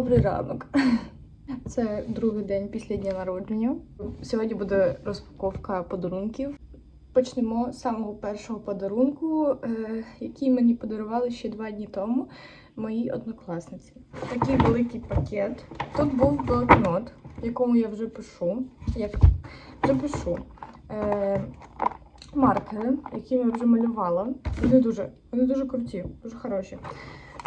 Добрий ранок. Це другий день після дня народження. Сьогодні буде розпаковка подарунків. Почнемо з самого першого подарунку, е, який мені подарували ще два дні тому мої однокласниці. Такий великий пакет. Тут був блокнот, в якому я вже пишу. Як вже пишу. Е, маркери, які я вже малювала. Вони дуже, вони дуже круті, дуже хороші.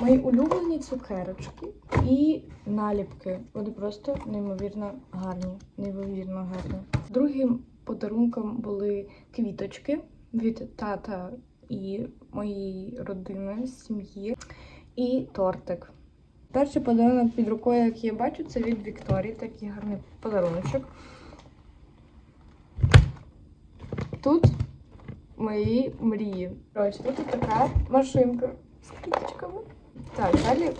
Мої улюблені цукерочки і наліпки. Вони просто неймовірно гарні. Неймовірно гарні. Другим подарунком були квіточки від тата і моєї родини, сім'ї, і тортик. Перший подарунок під рукою, який я бачу, це від Вікторії. Такий гарний подаруночок. Тут мої мрії. Коротше, тут така машинка з квіточками. Так, далі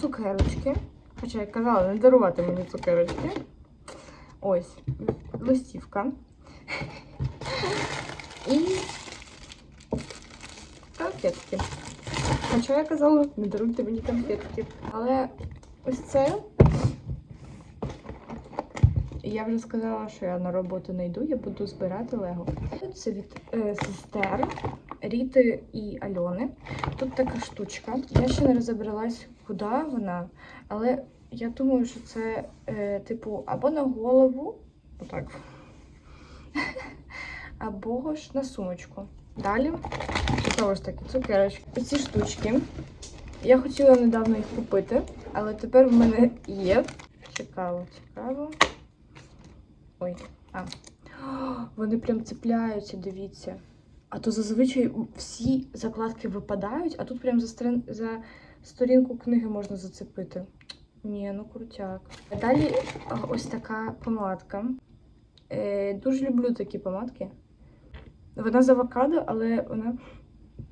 цукерочки. Хоча я казала, не дарувати мені цукерочки. Ось, листівка. І конфетки. Хоча я казала, не даруйте мені конфетки. Але ось це. Я вже сказала, що я на роботу не йду, я буду збирати Лего. Це від е, сестер Ріти і Альони. Тут така штучка. Я ще не розібралась, куди вона, але я думаю, що це, е, типу, або на голову, отак, або ж на сумочку. Далі, знову ж таки, цукерочки. Ці штучки. Я хотіла недавно їх купити, але тепер в мене є. Цікаво, цікаво. Ой, а. Вони прям цепляються, дивіться. А то зазвичай всі закладки випадають, а тут прям за, сторін... за сторінку книги можна зацепити. Ні, ну крутяк. Далі ось така помадка. Е, дуже люблю такі помадки. Вона з авокадо, але вона,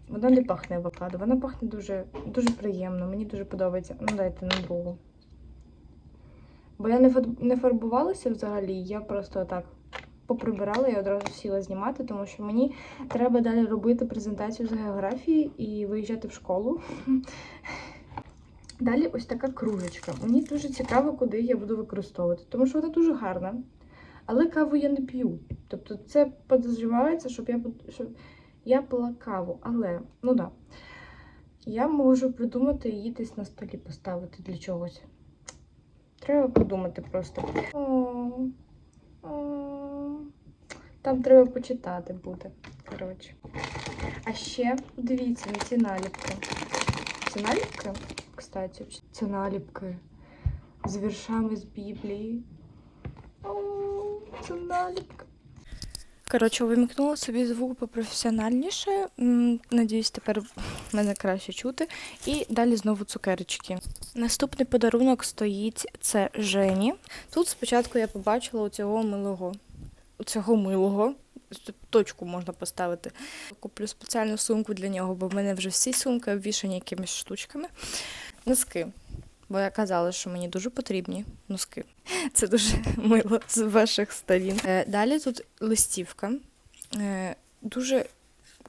вона не пахне авокадо. Вона пахне дуже, дуже приємно. Мені дуже подобається. Ну, дайте на другу. Бо я не фарбувалася взагалі, я просто так поприбирала і одразу сіла знімати, тому що мені треба далі робити презентацію з географії і виїжджати в школу. Далі ось така кружечка. Мені дуже цікаво, куди я буду використовувати, тому що вона дуже гарна. Але каву я не п'ю. Тобто це подозрівається, щоб я, щоб я пила каву. Але, ну да. Я можу придумати її десь на столі поставити для чогось. Треба подумати просто. О, о, Там треба почитати буде. Коротше. А ще подивіться на ці наліпки. Ці наліпки, кстати, це наліпки з віршами з Біблії. О, це наліпка. Коротше, вимикнула собі звук попрофесіональніше. Надіюсь, тепер мене краще чути. І далі знову цукерочки. Наступний подарунок стоїть це Жені. Тут спочатку я побачила у цього милого. Цього милого. Точку можна поставити. Куплю спеціальну сумку для нього, бо в мене вже всі сумки обвішані якимись штучками. Носки. Бо я казала, що мені дуже потрібні носки. Це дуже мило з ваших сторін. Е, Далі тут листівка. Е, Дуже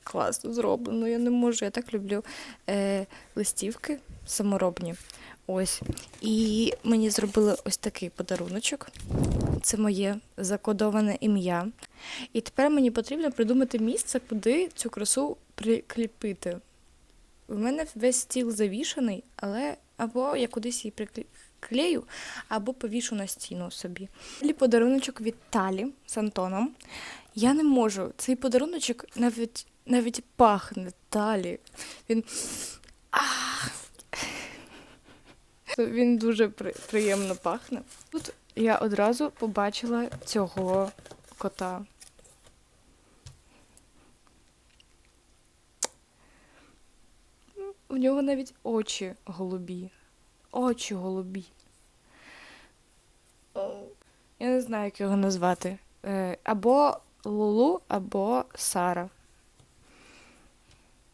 класно зроблено. Я не можу, я так люблю е, листівки саморобні. Ось. І мені зробили ось такий подаруночок. Це моє закодоване ім'я. І тепер мені потрібно придумати місце, куди цю красу прикріпити. У мене весь стіл завішаний, але або я кудись її приклею, або повішу на стіну собі. Далі подаруночок від Талі з Антоном. Я не можу. Цей подаруночок навіть, навіть пахне Талі. Він. Ах! Він дуже при- приємно пахне. Тут я одразу побачила цього кота. У нього навіть очі голубі. Очі голубі. Я не знаю, як його назвати. Е, Або Лулу, або Сара.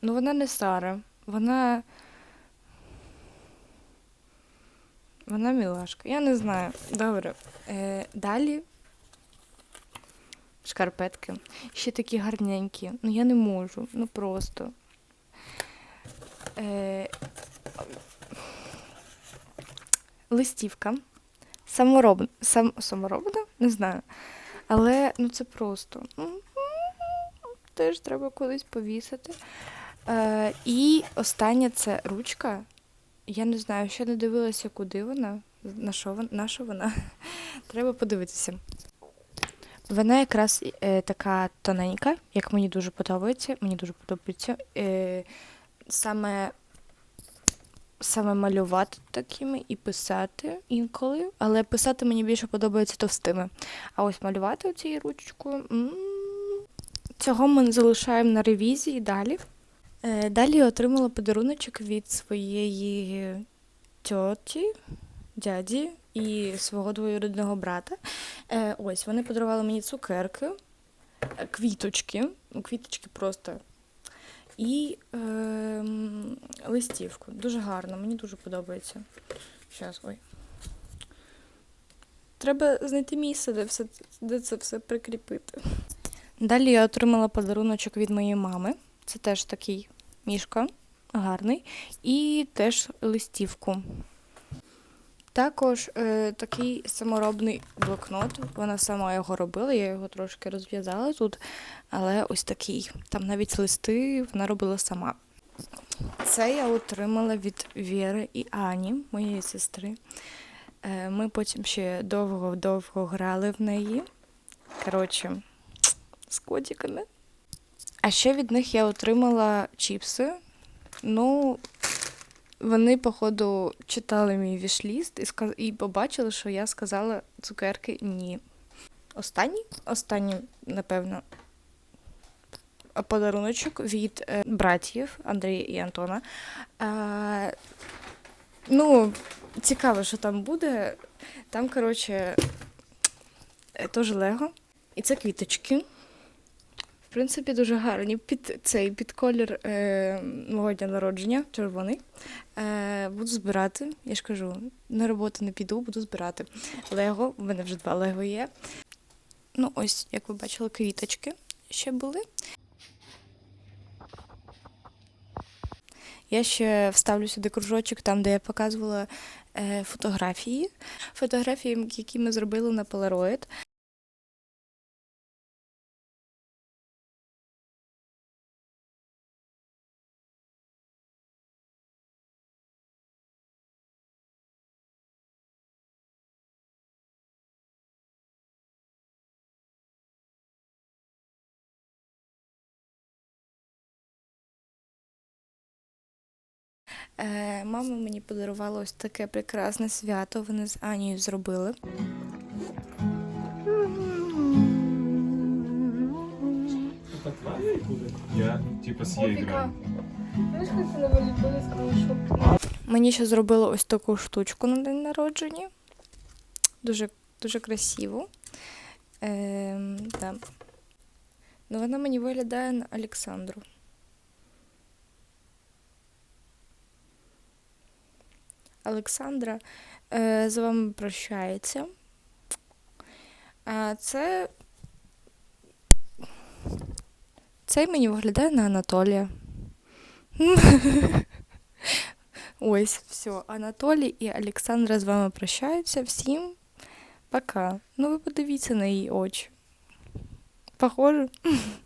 Ну, вона не Сара. Вона. Вона мілашка. Я не знаю. Добре. Е, далі. Шкарпетки. Ще такі гарненькі. Ну я не можу. Ну просто. Е, листівка. Самороб... Сам... Саморобна? Не знаю. Але ну це просто. Теж треба кудись повісити. Е, і останнє це ручка. Я не знаю, ще не дивилася, куди вона, на що вона, на що вона. Треба подивитися. Вона якраз е, така тоненька, як мені дуже подобається. Мені дуже подобається. Е, саме, саме малювати такими і писати інколи. Але писати мені більше подобається товстими. А ось малювати цією ручкою. м, Цього ми залишаємо на ревізії далі. Е, Далі я отримала подаруночок від своєї тьоті, дяді і свого двоюрідного брата. Е, Ось вони подарували мені цукерки, е, квіточки, ну, квіточки просто. І е, листівку. Дуже гарно, мені дуже подобається. Щас, ой. Треба знайти місце, де, все, де це все прикріпити. Далі я отримала подаруночок від моєї мами. Це теж такий мішка, гарний. І теж листівку. Також е, такий саморобний блокнот. Вона сама його робила, я його трошки розв'язала тут, але ось такий. Там навіть листи вона робила сама. Це я отримала від Віри і Ані, моєї сестри. Е, ми потім ще довго-довго грали в неї. Коротше, з котиками. А ще від них я отримала чіпси. Ну, вони, походу, читали мій вішліст і, сказ... і побачили, що я сказала цукерки ні. Останній, останній, напевно, подаруночок від е, братів Андрія і Антона. Е, ну, цікаво, що там буде. Там, коротше, е, теж Лего. І це квіточки. В принципі, дуже гарні. Під цей під колір е, мого дня народження, червоний. Е, буду збирати. Я ж кажу, на роботу не піду, буду збирати Лего. У мене вже два Лего є. Ну, ось, як ви бачили, квіточки ще були. Я ще вставлю сюди кружочок, там, де я показувала е, фотографії. Фотографії, які ми зробили на Polaroid. Мама мені подарувала ось таке прекрасне свято. Вони з Анією зробили. Я типа. Мені ще зробили ось таку штучку на день народження. Дуже, дуже красиво. Ем, да. Ну, вона мені виглядає на Олександру. Олександра е, з вами прощається. Це. Цей мені виглядає на Анатолія. Ось, все. Анатолій і Олександра з вами прощаються. Всім пока. Ну, ви подивіться на її очі. Похоже?